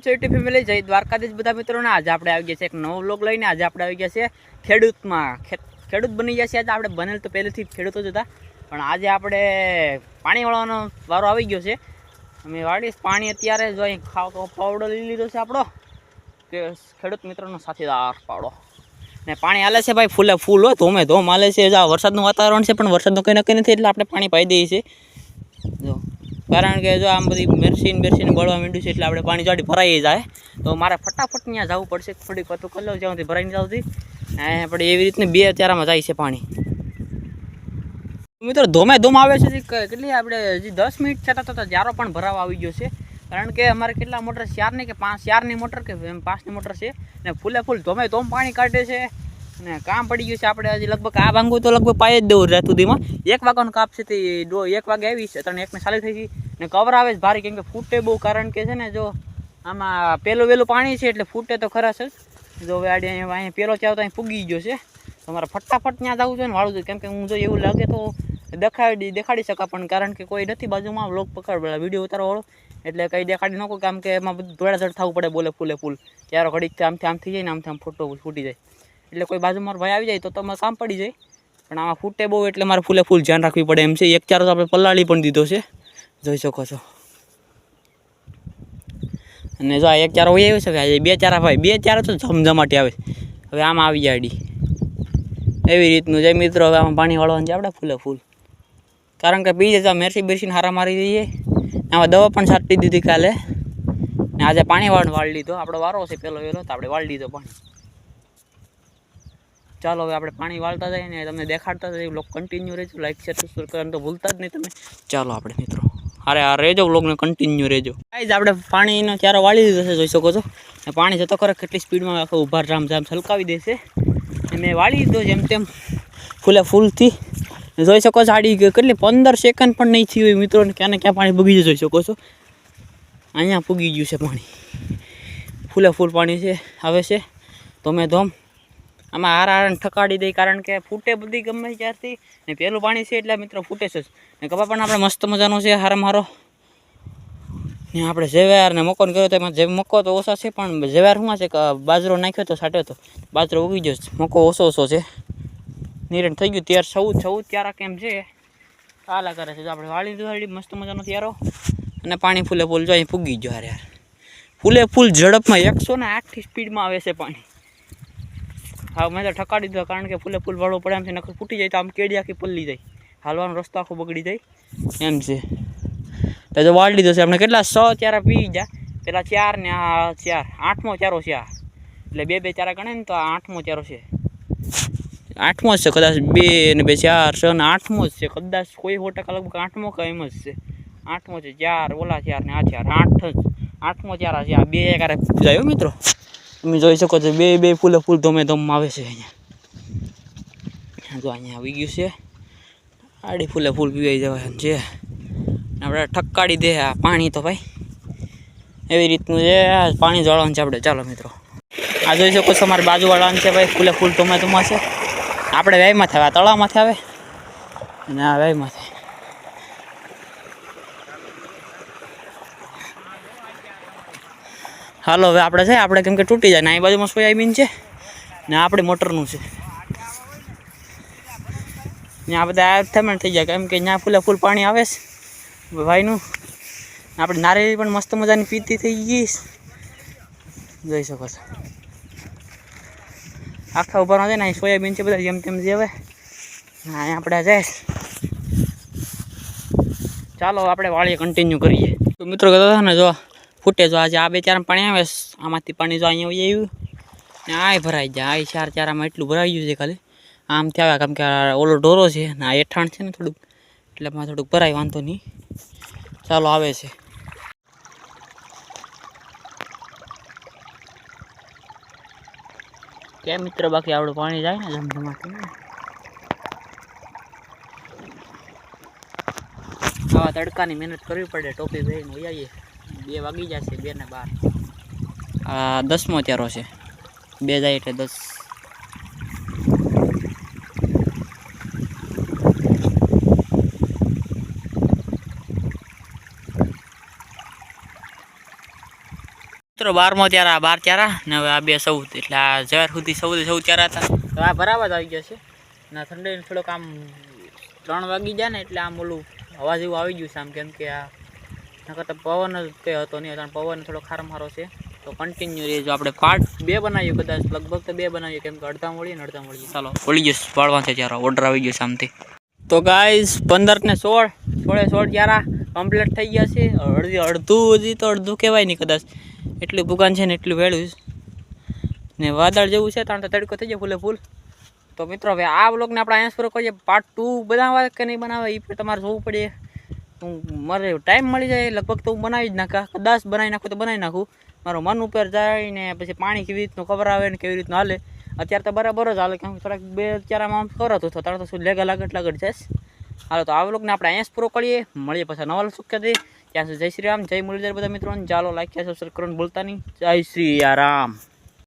City family જય દ્વારકાધીશ. બધા મિત્રોને આજે આપણે આવી છે એક નવો વ્લોગ લઈને. આજે આપણે આવી છે ખેડૂતમાં. ખેડૂત બની ગયા છે આજે. આપણે બનેલ તો પહેલેથી ખેડૂતો જ પણ આજે આપણે પાણી વારો આવી ગયો છે. અમે વાળીશ પાણી અત્યારે જો અહીં ખાવ પાવડો લઈ લીધો છે આપણો. કે ખેડૂત મિત્રોનો સાથીદાર પાવડો. ને પાણી હાલે છે ભાઈ ફૂલે ફૂલ હોય, ધોમે ધોમ હાલે છે. આ વરસાદનું વાતાવરણ છે, પણ વરસાદનું કંઈ નક્કી નથી, એટલે આપણે પાણી પાઈ દઈએ છીએ. જો. કારણ કે જો આમ બધી મેરસીન બેરસીન બળવા માંડ્યું છે એટલે આપણે પાણી જાડી ભરાઈ જાય. તો મારે ફટાફટ ત્યાં જવું પડશે. થોડીક વાતો કરી લઉં, જ્યાંથી ભરાઈ નહીં અને આપણે એવી રીતને બે અત્યારમાં જાય છે પાણી. મિત્રો ધોમે ધોમ આવે છે કેટલી આપણે હજી દસ મિનિટ થતાં જારો પણ ભરાવા આવી ગયો છે. કારણ કે અમારે કેટલા મોટર ચારની કે પાંચ, ચારની મોટર કે પાંચની મોટર છે. ને ફૂલે ફૂલ ધોમે ધોમ પાણી કાઢે છે. અને કામ પડી ગયું છે આપણે હજી લગભગ, આ ભાંગું તો લગભગ પાય જ દેવું રાત સુધીમાં. એક વાગ્યાનું કાપ છે તે એક વાગે આવી છે. ત્રણ એકને ચાલી થઈ ગઈ. ને કવર આવે છે ભારે, કેમ કે ફૂટે બહુ, કારણ કે છે ને જો આમાં પેલું વેલું પાણી છે એટલે ફૂટે તો ખરા જ જો હવે અહીંયા અહીંયા પેલો ચાવ તો અહીં ફૂગી ગયો છે. તમારે ફટાફટ ત્યાં જવું જોઈએ ને વાળું જોઈએ કેમ કે હું જો એવું લાગે તો દેખાડી દેખાડી શકા પણ કારણ કે કોઈ નથી બાજુમાં વ્લોગ પકડ વીડિયો ઉતારવાળો. એટલે કંઈ દેખાડી ન કામ કે એમાં બધું ધોળાધડ થવું પડે, બોલે ફૂલે ફૂલ. ક્યારો ઘડીક આમથી આમ થઈ જાય ને આમથી આમ ફોટો ફૂટી જાય. એટલે કોઈ બાજુ મારો ભાઈ આવી જાય તો તમારે કામ પડી જાય. પણ આમાં ફૂટે બહુ એટલે મારે ફૂલે ફૂલ ધ્યાન રાખવી પડે એમ છે. એક ચારો તો આપણે પલાળી પણ દીધો છે. જોઈ શકો છો. અને જો આ એક ચારો હોય છે કે આજે બે ચારા ભાઈ, બે ચારા તો જમજમાટી આવે. હવે આમાં આવી જાય અડી એવી રીતનું જે મિત્રો, હવે આમાં પાણી વાળવાનું છે આપણે ફૂલે ફૂલ. કારણ કે પી જતા મેરસી બેરસીને હારા મારી દઈએ. આમાં દવા પણ છાંટી દીધી કાલે. ને આજે પાણી વાળ, વાળી લીધો. આપણો વારો છે પેલો વેલો, તો આપણે વાળી લીધો પાણી. ચાલો હવે આપણે પાણી વાળતા જઈએ ને તમને દેખાડતા જઈએ. લોકો કન્ટિન્યુ રહેજો. લાઈક શેર સબસ્ક્રાઈબ કરવાનું તો ભૂલતા જ નહીં તમે. ચાલો આપણે મિત્રો. અરે, આ રહેજો બ્લોગને કન્ટિન્યુ રહેજો ગાઈઝ આપણે પાણીનો ચારો વાળી દીધો છે, જોઈ શકો છો. ને પાણી જતો ખરે, કેટલી સ્પીડમાં આખો ઊભા રામ જામ છલકાવી દેશે. અને વાળી દીધો જેમ તેમ, ફૂલે ફૂલથી. જોઈ શકો છો, આડી કેટલી પંદર સેકન્ડ પણ નહીં થયું મિત્રોને ક્યાં ને ક્યાં પાણી ભૂગી જોઈ શકો છો. અહીંયા ભૂગી ગયું છે પાણી. ફૂલે ફૂલ પાણી છે, આવે છે. તો મેં ધોમ આમાં હાર હારણ ઠકાડી દઈ કારણ કે ફૂટે બધી ગમે ત્યારથી. ને પહેલું પાણી છે એટલે મિત્રો ફૂટે છે ને કપા પણ આપણે મસ્ત મજાનો છે હાર મારો. ને આપણે ઝેવાર ને મકો કર્યો તો એમાં જે મકો તો ઓછા છે, પણ ઝેવાર શું છે કે બાજરો નાખ્યો તો સાટ્યો તો. બાજરો ઉગી ગયો. મકો ઓછો ઓછો છે. નિરણ થઈ ગયું ત્યાર સૌ ચૌદ ત્યારા કેમ છે? આલા કરે છે. આપણે વાળી વાળી મસ્ત મજાનો ત્યારો અને પાણી ફૂલે ફૂલ જો અહીં ફૂગી ગયો હારે યાર ફૂલે ફૂલ ઝડપમાં એકસો ને આઠથી સ્પીડમાં આવે છે પાણી. હા, મેં તો ઠકાડી દીધો, કારણ કે ફૂલે ફૂલ વાળો પડે એમ છે નખર ફૂટી જાય તો આમ કેડી આખી પલ્લી જાય. હાલવાનો રસ્તો આખો બગડી જાય. એમ છે. તો જો વાળી લીધો છે. આપણે કેટલા સો ચારા પી ગયા. પેલા ચાર ને આ ચાર. આઠમો ચારો છે આ. એટલે બે બે ચારા ગણે ને તો આ આઠમો ચારો છે. આઠમો જ છે, કદાચ બે ને બે ચાર છ ને આઠમો જ છે. કદાચ કોઈ સો ટકા લગભગ આઠમો કે એમ જ છે. આઠમો છે ચાર, ઓલા ચાર ને આ ચાર. આઠ જ. આઠમો ચાર છે આ. બે એકારે જાય મિત્રો. તમે જોઈ શકો છો, બે બે ફૂલે ફૂલ ધોમે ધોમમાં આવે છે અહીંયા. જો અહીંયા આવી ગયું છે. આડી ફૂલે ફૂલ પીવાઈ જવાય છે. આપણે ઠક્કાડી દે આ પાણી તો ભાઈ. એવી રીતનું છે પાણી જળવાનું છે આપણે. ચાલો મિત્રો. આ જોઈ શકો છો, અમારે બાજુવાળાને છે ભાઈ, ફૂલે ફૂલ ધોમે ધોમાં છે. આપણે વ્યાયમાંથી આવે તળાવમાંથી આવે અને આ વ્યાયમાંથી હાલો, હવે આપણે છે, આપણે કેમ કે તૂટી જાય ને આ બાજુમાં સોયાબીન છે ને આપણી મોટરનું છે. ત્યાં બધા થમણ થઈ જાય, કેમ કે ત્યાં ફૂલે ફૂલ પાણી આવે છે ભાઈનું. આપણે નારિયેળી પણ મસ્ત મજાની પીતી થઈ ગઈ. જોઈ શકો છો. આખા ઊભા છે ને, અહીં સોયાબીન છે બધા જેમ તેમ જેવે અહીંયા આપણે જાય ચાલો આપણે વાળીએ કન્ટિન્યુ કરીએ. તો મિત્રો કહેતા હતા ને, જો ફૂટે જો આજે આ બે ચાર પાણી આવે, આમાંથી પાણી જો અહીંયા વહી આવ્યું. ને આ ભરાઈ જાય આ ચાર ચારામાં એટલું ભરાઈ ગયું છે ખાલી. આમથી આવે કેમ કે ઓલો ઢોરો છે ને આ એઠાણ છે ને થોડુંક, એટલે એમાં થોડુંક ભરાય, વાંધો નહીં. ચાલો આવે છે. કેમ મિત્ર બાકી આવડું પાણી જાય ને જમજમાટી આવા તડકાની મહેનત કરવી પડે, ટોપી પહેરીને આવીએ. બે વાગી જશે બે ને બાર. આ દસમો ત્યારો છે. બે જાય એટલે દસ. મિત્રો બારમો ત્યારે બાર ત્યારા ને હવે આ બે ચૌદ એટલે આ જવાર સુધી ચૌદ ચૌદ ત્યારા હતા. તો આ બરાબર જ આવી ગયા છે. ને ઠંડી થોડોક આમ ત્રણ વાગી જાય ને એટલે આમ ઓલું હવા જેવું આવી ગયું છે આમ કેમ કે આ નકર પવન જ કંઈ હતો નહીં, કારણ પવન થોડો ખારમારો છે. તો કન્ટિન્યુ રહેજો. આપણે પાર્ટ બે બનાવીએ કદાચ, લગભગ તો બે બનાવીએ, કેમ કે અડધા મળીએ ને અડધા મળીએ. ચાલો ઓળી જશે પાડવા છે ત્યારે ઓર્ડર આવી ગયો સામથી તો ગાઈઝ પંદર ને સોળ, સોળે સોળ ગ્યારા કમ્પ્લીટ થઈ ગયા છે. અડધી, અડધું હજી તો અડધું કહેવાય નહીં કદાચ. એટલું ભૂકાન છે ને એટલું વેળું ને વાદળ જેવું છે, તાણ તો તડકો થઈ જાય ફૂલે ફૂલ. તો મિત્રો, હવે આ બ્લોગને આપણે અહીંયા પૂરો કરીએ. પાર્ટ ટુ બનાવવા કે નહીં બનાવે એ પણ તમારે જોવું પડે. હું મારે ટાઈમ મળી જાય, લગભગ તો હું બનાવી જ નાખા. કદાચ બનાવી નાખું તો બનાવી નાખું. મારું મન ઉપર જાય પછી પાણી કેવી રીતનું ખબર આવે ને કેવી રીતનું હાલે. અત્યારે તો બરાબર જ હાલે કેમ થોડાક બે ચારામાં આમ ખબર હતું તારે તો શું લેગા લાગટ લાગટ જઈશ હાલો, તો આ વ્લોગને આપણે અહીંયા પૂરો કરીએ. મળીએ પછી નવા સુખ કરી ત્યાં સુધી જય શ્રી રામ, જય મુરલીધર બધા મિત્રો ચાલો લાઈક સબસ્ક્રાઈબ કરવાનું ભૂલતા નહીં. જય શ્રી રામ.